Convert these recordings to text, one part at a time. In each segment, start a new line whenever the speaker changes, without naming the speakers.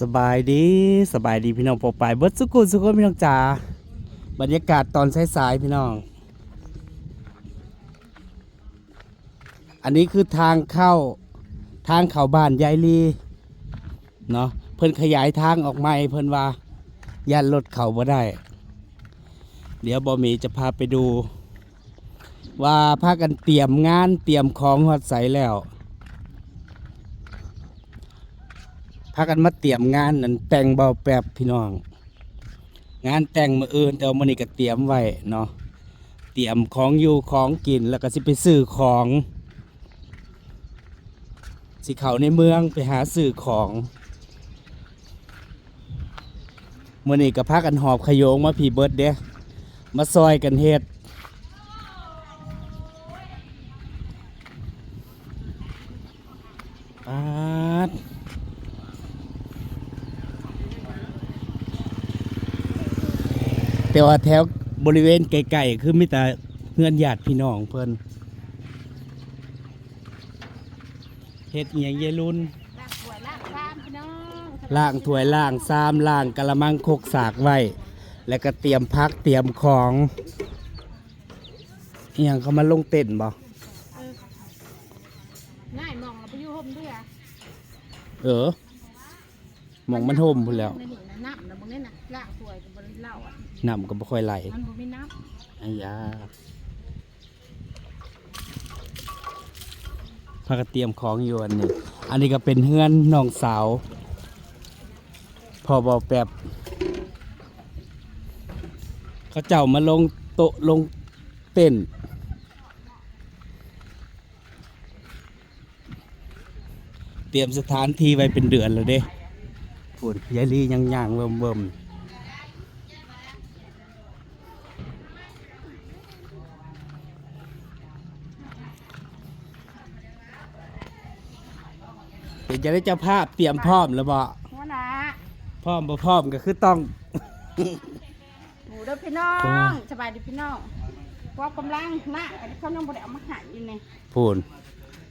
สบายดีสบายดีพี่น้องปกปายเบิดสุกุลสุกุลพี่น้องจ๋าบรรยากาศตอนสายๆพี่น้อง อันนี้คือทางเข้าทางเข้าบ้านยายลีเนาะเพิ่นขยายทางออกมาให้เพิ่นว่ายันรถเขาบ่ได้ เดี๋ยวบอมีจะพาไปดู ว่าพากันเตรียมงานเตรียมของฮอดใสแล้ว พากันมาเตรียมงานนั่นแต่งเบาแปบพี่น้อง งานแต่งมืออื่นแต่ว่ามื้อนี้ก็เตรียมไว้เนาะเตรียมของอยู่ของกินแล้วก็สิไปซื้อของ สิเขาในเมืองไปหาซื้อของมื้อนี้ก็พากันหอบขยงมาพี่เบิร์ดเด้มาซอยกันเฮ็ดปาด แต่ว่าแถวบริเวณไกลๆคือมีแต่เพื่อนญาติพี่น้องเพิ่นเฮ็ดอหย่างเยลุน
ลากสวยลากตามพี่น้อง
ล่างถ้วยล่างซ้ำล่างกะละมังคกสากไว้ แล้วก็เตรียมพักเตรียมของอหย่างเขามาลงเต้นบ่
ง่ายมองเราไปอยู่ห่มด้วยอะ
เออหมองมันห่มพุ่นแล้ว
ในนี่นะน้ำนะบางนี่นะลากสวยกับบริเล่าอะ
น้ำก็บ่ค่อยไหล
มันบ่มีน้
อายาพากันเตรียมของอยู่อันนี้ อันนี้ก็เป็นเฮือนน้องสาว พอบอกแบบเขาเจ้ามาลงโต๊ะลงเต้นเตรียมสถานที่ไว้เป็นเดือนแล้วเด้ พูดยายลียังย่างๆเบิ่มเบิ่มๆเดี๋ยวจะได้เจ้าภาพเตรียมพร้อมแล้วบ่
หัวหน้า
พร้อมบ่พร้อมก็คือต้อง
หมูเด้อพี่น้องสบายดีพี่น้องว่ากำลังนะอันนี้เขายังบ่ได้เอามาหายอยู่นี่
พูน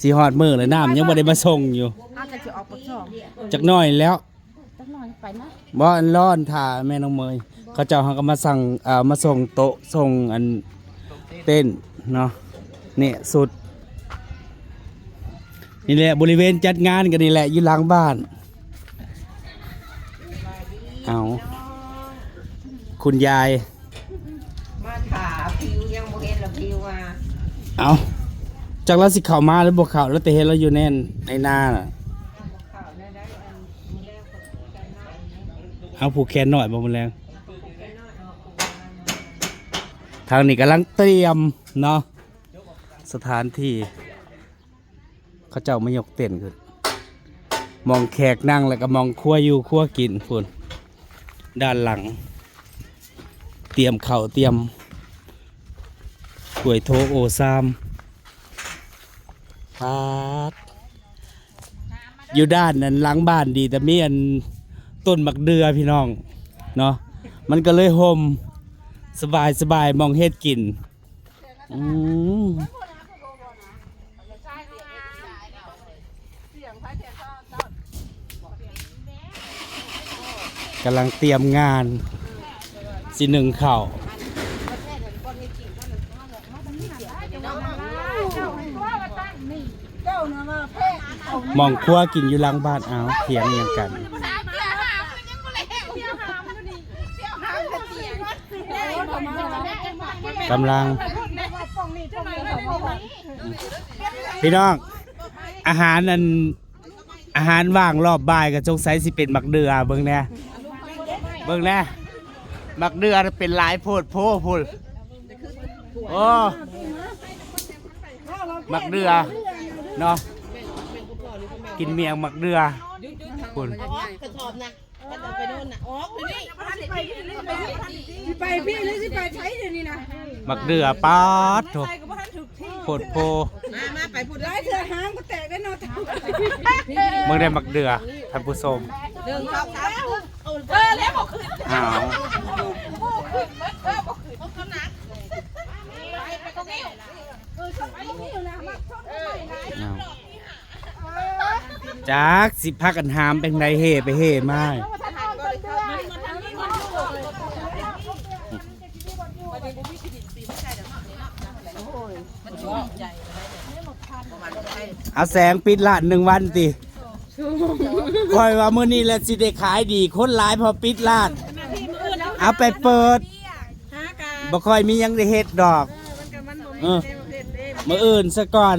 สีหอดมือเลยน้ำยังบ่ได้มาส่งอยู่
อาแต่จะออกปากช่อง
จักหน้อยแล้ว
ไปนะ
บ่อันร้อนถ่าแม่น้องเมยเขาเจ้าเขาก็มาสั่งเอ่อมาส่งโต๊ะส่งอันเต้นเนาะนี่สุด นี่แหละบริเวณจัดงานกันนี่แหละอยู่หลังบ้าน เอาคุณยาย
มาถาผิวยังบ่เห็นละผิวว่า
เอาจากเราสิเข้ามาแล้วบ่เข้าแล้วแต่เห็นเราอยู่แน่นในหน้าน่ะ
ข่าวได้ได้อันมื้อแรกก็กันหน้าอันนี้
เอาผูกแขนหน่อยบ่มแรงทางนี้กำลังเตรียมเนาะสถานที่เขาเจ้ามายกเต็นขึ้นมองแขกนั่งแล้วก็มองครัวอยู่ครัวกินฝุ่นด้านหลัง เตรียมเข่าเตรียมถ้วยโทโอซามพาดอยู่ด้านนั้นหลังบ้านดีแต่มีอัน ต้นมักเดือพี่น้องเนาะมันก็เลยห่มสบายสบายมองเฮ็ดกินอืมกำลังเตรียมงานสิหนึ่งเข่าวมองครัวกินอยู่หลังบ้านเอาเถียงเงียงกัน กำลัง พี่น้อง อาหารนั่นอาหารว่างรอบบ่ายก็จงใส่สิเป็นหมักเดือเบิ่งแน่เบิ่งแน่หมักเดือเป็นหลายโพดโพพุ่นโอ้หมักเดือเนาะกินเมียงหมักเดือพุ่น
สิไปพี่หรือสิไปใช้เดี๋ยวนี้นะ
หมักเดือป๊าดโถ
ไปก็บ่ทันถูกที่
โพดโพ
มามาไปพูดหลายเทื่อหางก็แตกได้เนาะ
เมื่อได้หมักเดือท่านผู้ชม
หนึ่งสองสามเออแล้วบอกคือ
อ้าว
เออบอกคือเขาหนักไปไปตรงนี้เออชอบไปตรงนี้อยู่นะมาชอบไปไหน
อ้าว จากสิพักกันหามเป็นไดเฮไปเฮมาเอาแสงปิดละหนึ่งวันติคอยว่ามื้อนี้แหละสิได้ขายดี คนหลายพอปิดลาด เอาไปเปิดบ่ค่อยมียังได้เฮ็ดดอกเออมื้ออื่นซะก่อน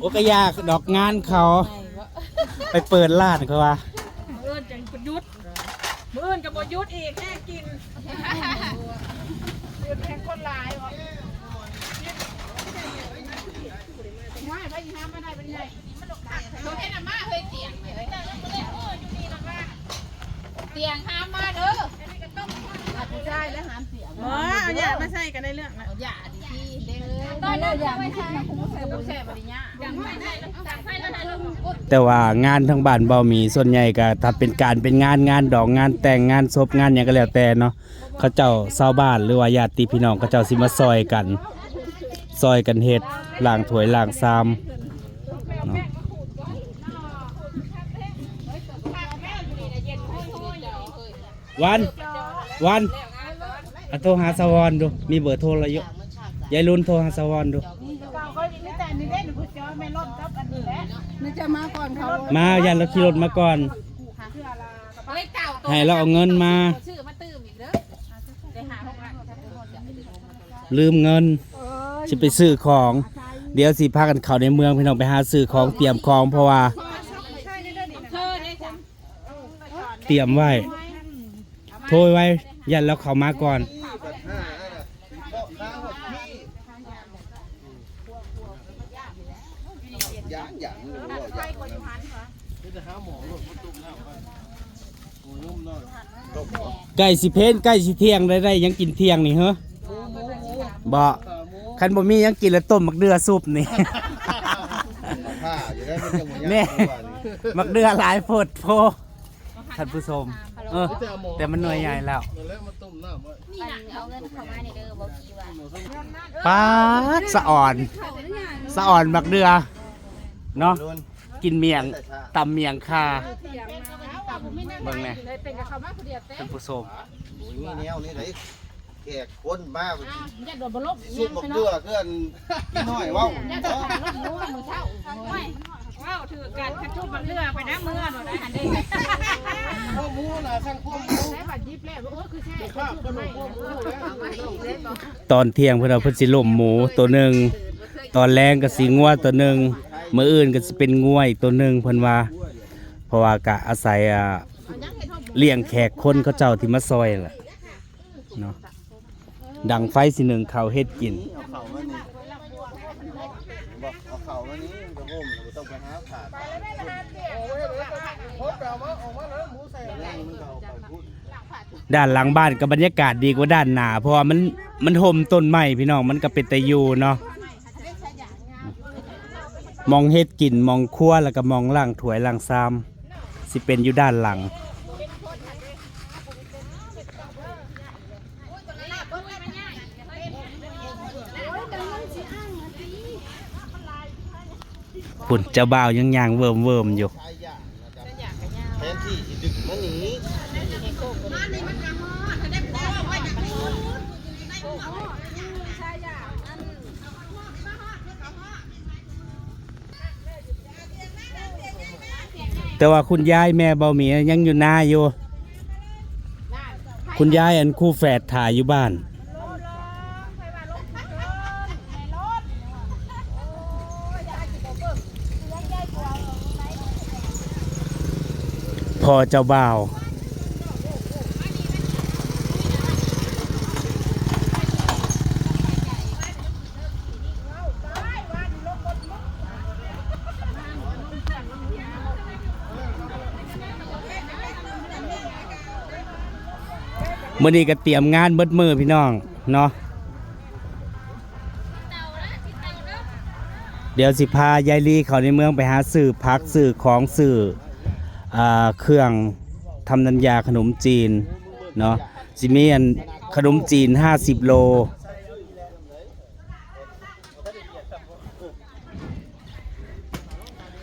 โอกยากดอกงานเขา ไปเปิดร้านเขาว่า
เอื้อนจังยุดมืออื่นกับบยุดอีกแน่กินหยุดแข่งคนหลายวะว่าไปยิงน้ำไม่ได้เป็นไงเขาเห็นอาม่าเคยเตียงเลยเตียงห้ามมาเด้อใช่แล้วหามเตียง
อ๋อเอาอย่ามาใส่กันในเรื่องนะ
อย่าดิพี่เด้อตอนนั้นยังไม่ใช่คุ้มเสพเสพอะไรเงี้ยยังไม่ใช่สั่งไฟแล้วนะลุง
แต่ว่างานทางบ้านเบามีส่วนใหญ่ก็ถ้าเป็นการเป็นงานงานดอกงานแต่งงานศพงานหยังก็แล้วแต่เนาะเขาเจ้าชาวบ้านหรือว่าญาติพี่น้องเขาเจ้าสิมาซอยกันซอยกันเฮ็ดล้างถวยล้างซามเนาะวันวันอโทรหาสวรดูมีเบอร์โทรอะไรอยู่ยายรุ่นโทรหาสวรดู
นี่จะมาก่อนเขา
มายันเราขี่รถมาก่อน
เฮ้ยเก่าตัว
ให้เราเอาเงินมา
ชื่อมาตื้มอีกเด้อได้หาหกล้าน
ลืมเงินจะไปซื้อของ เดี๋ยวสิพากันเข้าในเมืองพี่น้องไปหาซื้อของเตรียมของเพราะว่า
เธอได้จ้ะ
เตรียมไว้ โทรไว้ ยันเราเข้ามาก่อน ไก่สิเพนไก่สิเที่ยงได้ได้หยังกินเที่ยงนี่เหรอบ่คันบ่มีหยังกินแล้วต้มมักเดือซุปนี่
ผ้าอยู่ได้มันจะหมด
แน่มักเดือหลายโพดโพท่านผู้ชมเออแต่มันหน่วยใหญ่แล้ว
แล้วมาต้มน้ำไว้
เอาเงินเข้ามาในเด้อบอกกี่ว่า
ป๊าดสะอ่อน สะอ่อนมักเดือเนาะ
โดน
กินเมียงตำเมียงคาเบิ่งแน่
เลยเป็นกับเขามาคนเดียวเต้
ท่านผู้ชม
โอ้ยมีแนวนี่ไหนแขกคนมา
อย่าโดนบลบ
สุดบอกเดือเกินพี่น้อยเว้า
อย่าโดนบลบมือมือเท่าไม่ว้าวถือการกระชุบมันเลือไปนะมือหนูได้หันได้
ข้อมูลน่ะสั่งข้อมูล
ใช้บัตรยิบแล้วโอ้คือแช่
ข้าวกระโดดข้อมูลแล้ว
ตอนเที่ยงเพื่อนเอาเพิ่นสิล่มหมูตัวหนึ่งตอนแรงก็สิงัวตัวหนึ่ง มื้ออื่นก็สิเป็นงัวอีกตัวหนึ่งเพิ่นว่า เพราะว่ากะอาศัยอ่าเลี้ยงแขกคนเขาเจ้าที่มาซอยแหละเนาะดังไฟสิหนึ่งเขาเฮ็ดกิน
เอาเข่ามานี่บอกเอาเข่ามานี่จะห่มเราต้องไปหาขาดพบเรามาออกมาแล้วหมูใส่อะไรมันก็เอาไปพูด
ด้านหลังบ้านก็บรรยากาศดีกว่าด้านหน้าเพราะว่ามันมันห่มต้นไม้พี่น้องมันก็เป็นตะยูเนาะ มองเฮ็ดกินมองครัวแล้วก็มองล่างถวยล่างซามสิเป็นอยู่ด้านหลังปุ่นเจ้าบ่าวยังยางเวิมเวิมอยู่
แต่
ว่าคุณยายแม่เบาหมียังอยู่นาอยู่ คุณยายอันคู่แฝดถ่ายอยู่บ้าน พอเจ้าบ่าว มื่อนี้ก็เตรียมงานเบิดมือพี่น้องเนาะเดี๋ยวสิพายายลีเขาในเมืองไปหาสื่อพักสื่อของสื่ออเครื่องทำน้ำยาขนมจีนเนาะสิมีอันขนมจีน 50 โลห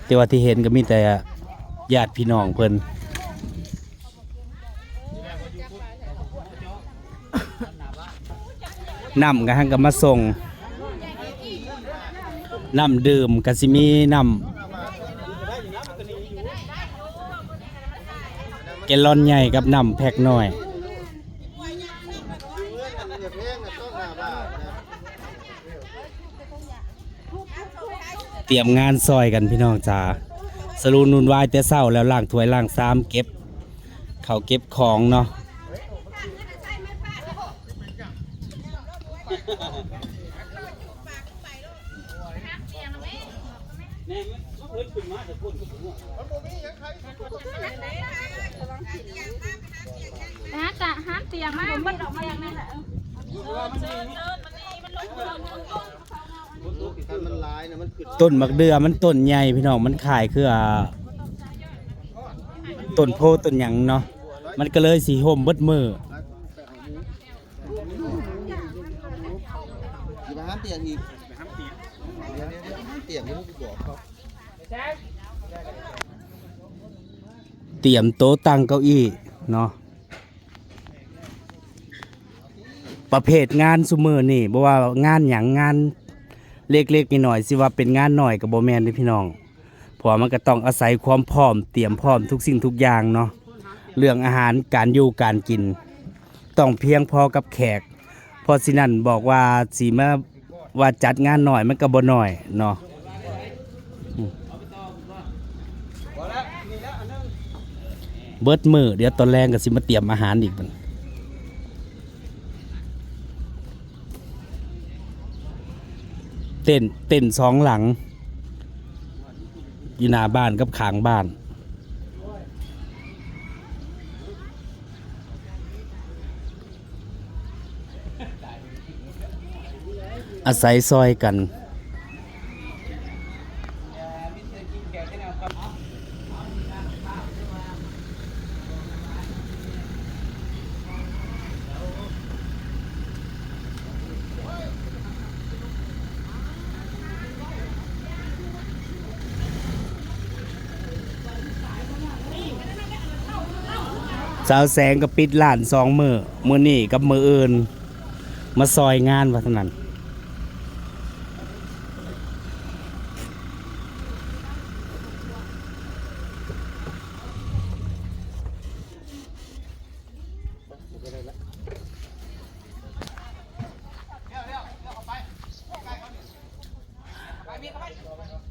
แต่ว่าที่เห็นก็มีแต่ญาติพี่น้องเพิ่น น้ำก็หังก็มาส่งน้ำดื่มก็สิมีน้ำแกลลอนใหญ่กับน้ำแพ็คน้อย
เต
รียมงานซอยกันพี่น้องจ้าสรุนุนวายแต่เศร้าแล้วล่างถ้วยล่างซ้ำเก็บเขาเก็บของเนาะ
嗯
ฮะ จะห้ามเตียงมากมันออกมาอย่างนั้นแหละ
ถ้ามันร้ายนะมันขึ้น
ต้นมักเดือมันต้นใหญ่พี่น้องมันขายคือต้นโพต้นหยังเนาะมันก็เลยสีห่มเบิดมือ
ห้ามเตียงอีกเดี๋ยวเดี๋ยวเดี๋ยวห้ามเตียงนี่มึงบอกเขา
เตรียมโต๊ะตั้งเก้าอี้เนาะ ประเภทงานซุมือนี่บ่ว่างานหยังงานเล็กๆน้อยๆสิว่าเป็นงานหน่อยกับบ่แม่นเด้พี่น้องเพราะมันก็ต้องอาศัยความพร้อมเตรียมพร้อมทุกสิ่งทุกอย่างเนาะเรื่องอาหารการอยู่การกิน ต้องเพียงพอกับแขกเพราะสินั่นบอกว่าสิมาว่าจัดงานหน่อยมันก็บ่น้อยเนาะเบิดมือเดี๋ยวตอนแรงก็สิมาเตรียมอาหารอีกมัน เต้นเต้นสองหลังยีนาบ้านกับขางบ้าน อาศัยซอยกัน สาวแสงกับปิดร้านสองมือมือนี่กับมืออื่น มาซอยงานว่าเท่านั้น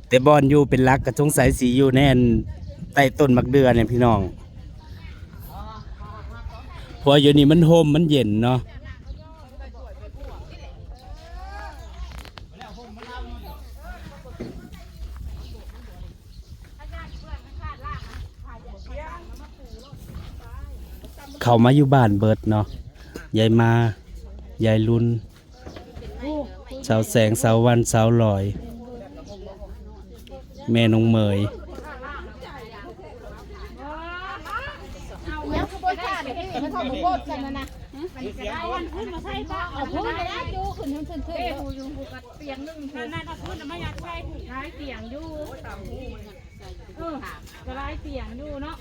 แต่บอลอยู่เป็นลักกระชงสายสีอยู่แน่นใต้ต้นมักเดือเนี่ยพี่น้อง ราะอยู่นี่มันโฮมมันเย็นเนาะเขามาอยู่บ้านเบิดเนาะยายมายายลุนสาวแสงสาววันสาวลอย แม่นงเมย
แล้วคือบ่ทราบเด้มันเข้าบ่โพดกั นนะนะ
ได้วันขึ้นมาใช่ปะ
เอาพูดไปแล้วจูขึ้นขึ้นขึ้นขึ้น
เอ้หูอยู่หูกับเตียงนึงนั่นนั่นเอาขึ้นไม่อยากใช่หูท้ายเตียงอยู่เออก็ร้ายเตียงอยู่เนาะ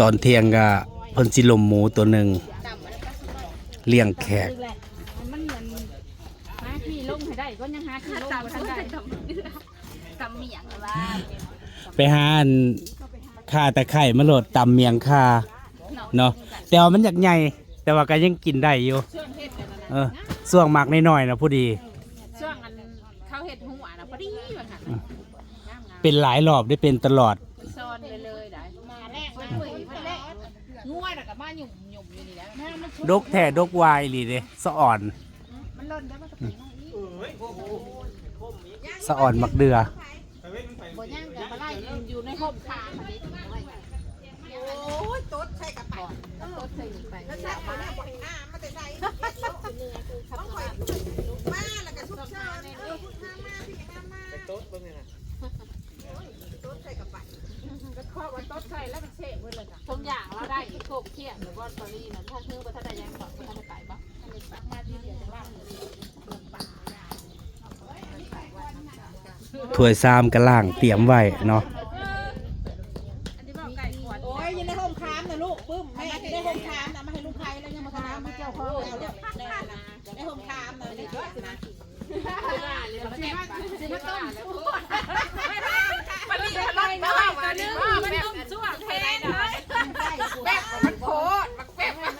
ตอนเที่ยงก็เพิ่นสิลมหมูตัวหนึ่งเลี้ยงแขก
แหละมันเหมือนหาที่ลงให้ได้ก็ยังหาที่ลงไม่ได้
กำเมียงว่า
ไปหาอัน ข่าตะไคร่มาโหลดตำเมียงคาเนาะแต่ว่ามันอยากใหญ่แต่ว่าก็ยังกินได้อยู่เออส่วงหมักน้อยๆนะผู้ดี
ช่วงอันเขาเห็ดหัวนะพอดีว่าค่ะ
เป็นหลายรอบได้เป็นตลอด
ซอนไปเลยได้มาแรกมาคุยมาแรกงัวน่ะกับมาหยุ่มหยุ่มอยู่นี่แล้วแม่มัน
ดกแท้ดกวายอีหลีเด้สะอ่อน
มันล่นได้มันก็ปีน้องอี
สะอ่อนมักเดือ
บ่ย่างกับมาไล่อยู่ในห่มคาพอดี
โอ้ยต๊ดใส่กระเป๋า
ต้นใส่ไป
แล้วใส่มาแล้วบ่ให้น้ำมาแต่ใส่ต้องคอยมาแล้วก็ชุบเชิญเออพูดห้ามมาพี่ห้ามมาต๊ดบิ่งนี่นะต๊ดใส่กระเป๋า
ก็ข้อว่าต้นใส่แล้วมันเสะเลยค่ะทุกอย่างเราได้โคบเคียดหรือว่าตอนนี้นะถ้าเนื้อว่าถ้าได้ยังบอกว่าถ้าได้ไปบ้างมาที่เดียวจะว่า
ถ้วยซามกระล่างเตรียมไว้เนาะ
โอ้ยอยังได้ห่มคามนะลูกปึ้มแม่จะได้ห่มคามนะมาให้ลูกใครแล้วยังมาทำมาเจ้าพ่อแล้วเนี่ยได้นะได้ห่มคามนะนี่ด้วยนะ
มันมีอะไรเนาะตัวนึงมันต้มชั่วแท้เนาะ
แป๊บมันโคตรมันแป๊บมัน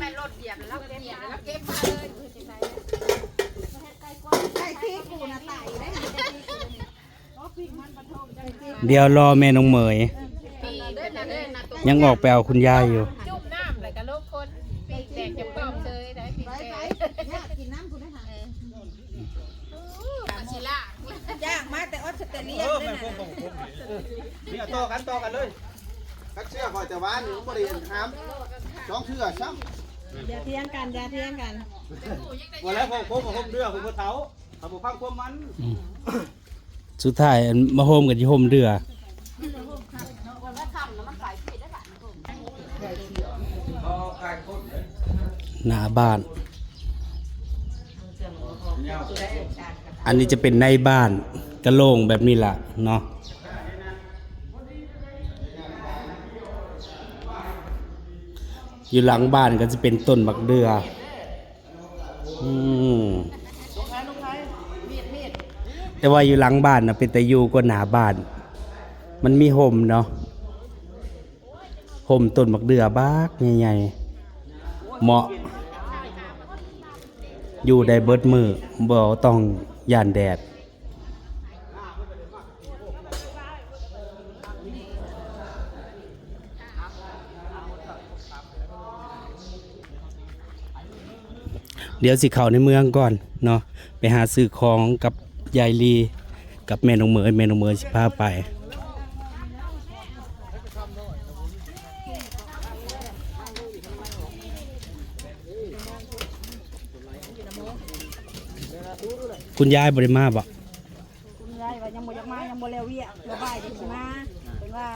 แม่รถเหยียบแล้วเหยียบแล้วเก็บมาเลย
ใช่ที่กูนะตายได้
เดี๋ยวรอแม่น้องเหมย ยังออกไปเอาคุณยายอยู่
จุ่มน้ำแล้วก็ลูกคนปีแตกจะป้อมเลยได้ปีแตก
กินน้ำคุณได้หา
มาชิล่ายา
กมาแต่ออสเตรเลีย
เออ
เลยนะ
นี่ต่อกันต่อกันเลยกัดเชือคอยแต่ว่านี่บ่ได้เห็นห้ามสองเชือกซ้ำ
อย่าเทียงกันอย่าเทียงกัน
วันแล้วผมผมผมเรือผมเท้าทำบ่พังความมัน
สุดท้ายอันมาโฮมกันที่โฮมเรือ หน้าบ้าน อันนี้จะเป็นในบ้านกระโลงแบบนี้ล่ะเนาะอยู่หลังบ้านก็จะเป็นต้นบักเดืออืม แต่ว่าอยู่หลังบ้านนะเป็นแต่อยู่ก็หนาบ้าน มันมีห่มเนาะห่มต้นบักเดือบากใหญ่ๆเหมาะ อยู่ได้เบิดมือบ่ต้องย่านแดดเดี๋ยวสิเข้าในเมืองก่อนเนาะไปหาซื้อของกับ ยายลีกับแม่นองเหมยแม่นองเหมยสิพาไปคุณยายบริมาบ่
ได้ว่ายังบ่อยากมายังบ่แล้วเวียบ่บ่ายจะสิมาเป็นว่า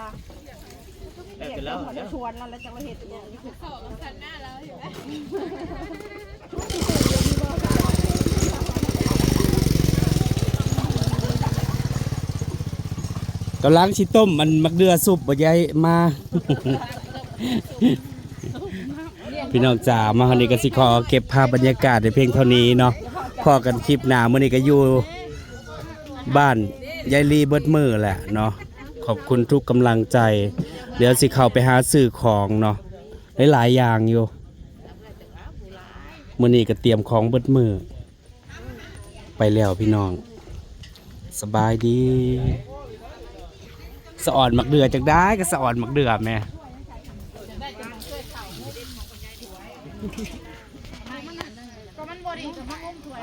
เรียกเจ้าหัวจะชวนแล้วแล้วจะมาเฮ็ดอีหยังนี่คือ
กำลังชิต้มมันมักเดือสุบบ่ยายมา พี่น้องจ๋ามาวันนี้ก็สิขอเก็บภาพบรรยากาศในเพียงเท่านี้เนาะพอกันคลิปหน้ามื้อนี้ก็อยู่บ้านยายลีเบิดมือแหละเนาะขอบคุณทุกกำลังใจ เดี๋ยวสิเข้าไปหาซื้อของเนาะหลายๆอย่างอยู่มื้อนี้ก็เตรียมของเบิดมือ ไปแล้วพี่น้อง สบายดี สะอ่อนหมักเดือจักได้ก็สะอ่อนหมักเดือแม่
ก็มันบริสุทธิ์มันงมถวย